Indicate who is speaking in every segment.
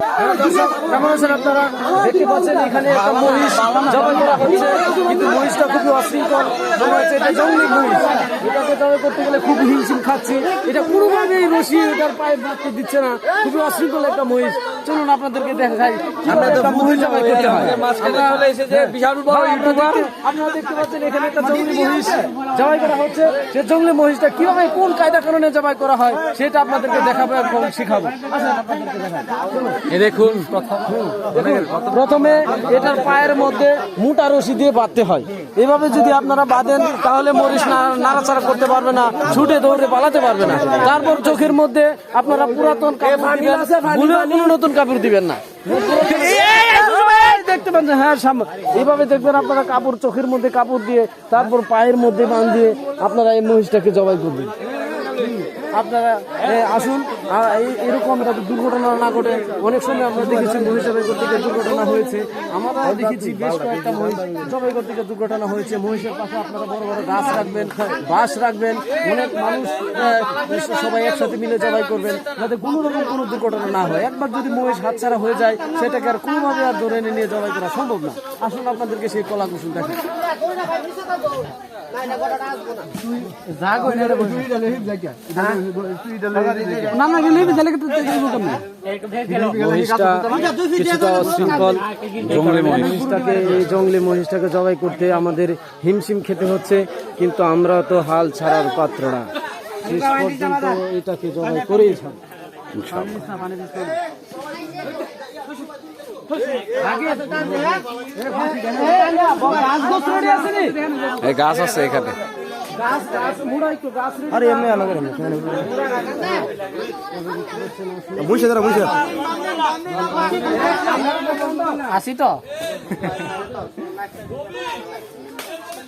Speaker 1: কেমন আছেন আপনারা? দেখতে পাচ্ছেন এখানে একটা মহিষ জবাই করা হচ্ছে, কিন্তু মহিষটা খুবই অশৃঙ্খল। হচ্ছে এটা জঙ্গলি মহিষ। এটাকে জবাই করতে গেলে খুব হিমশিম খাচ্ছে। এটা কোনোভাবেই রশি এটার পায়ে দিচ্ছে না। খুবই অশৃঙ্খল একটা মহিষ। চলুন আপনাদেরকে করতে হয় আমরা- আপনারা দেখতে পাচ্ছেন এখানে একটা জঙ্গলি মহিষ। জবাই করা হচ্ছে সে জঙ্গলি মহিষটা কীভাবে কোন কায়দা কারণে জবাই করা হয় সেটা আপনাদেরকে দেখাবো এবং শিখাবো।
Speaker 2: এ দেখুন, প্রথমে
Speaker 1: এটার পায়ের মধ্যে মোটা রশি দিয়ে বাঁধতে হয়। এভাবে যদি আপনারা বাঁধেন তাহলে মরিচ নাড়াচাড়া করতে পারবে না ছুটে দৌড়ে পালাতে পারবে না। তারপর চোখের মধ্যে আপনারা পুরাতন কাপড় দিবেন ভুলেও নতুন কাপড় দিবেন না। দেখতে পাচ্ছেন হ্যাঁ এইভাবে দেখবেন আপনারা কাপড় চোখের মধ্যে কাপড় দিয়ে তারপর পায়ের মধ্যে বাঁধ দিয়ে আপনারা এই মহিষটাকে জবাই করবেন। আপনারা আসুন। এরকম যাতে দুর্ঘটনা না ঘটে। অনেক সময় আমরা দেখেছি মহিষ জবাই দুর্ঘটনা হয়েছে। আমরা দেখেছি বেশ কয়েকটা মহিষ জবাই দুর্ঘটনা হয়েছে। মহিষের পাশে আপনারা বড় বড় গাছ রাখবেন, বাঁশ রাখবেন। অনেক মানুষ সবাই একসাথে মিলে জবাই করবেন যাতে কোনো রকম কোনো দুর্ঘটনা না হয়। একবার যদি মহিষ হাতছাড়া হয়ে যায়, সেটাকে আর কোনোভাবে আর ধরে নিয়ে জবাই করা সম্ভব না। আসলে আপনাদেরকে সেই কলা কুসুম দেখেন জঙ্গলি মহিষটাকে এই জঙ্গলি মহিষটাকে জবাই করতে আমাদের হিমশিম খেতে হচ্ছে কিন্তু আমরা তো হাল ছাড়ার পাত্র না। শেষ পর্যন্ত এটাকে জবাই করেই ছাড়ব।
Speaker 2: গাছ আছে এখানে।
Speaker 1: আরে এমনি আলাদা এমনি
Speaker 3: বুঝছে দাঁড়া বুঝছে
Speaker 1: আসি তো?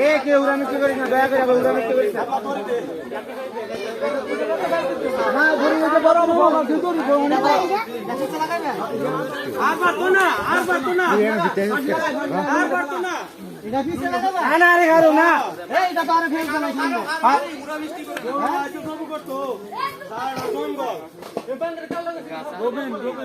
Speaker 3: এ কেউ উড়ামিষ্টি করিস না দয়া করে উড়ামিষ্টি করিস না হ্যাঁ ধরে নিতে পারো বাবা কি করি আর পারতো না আর পারতো না আর পারতো না এটা কি ছেলে দেবে না না রে গারো না এইটা তো আরে ফেল চালাই সামনে। উড়ামিষ্টি করতো আজকে প্রভু করতো আর জঙ্গল এ বান্দার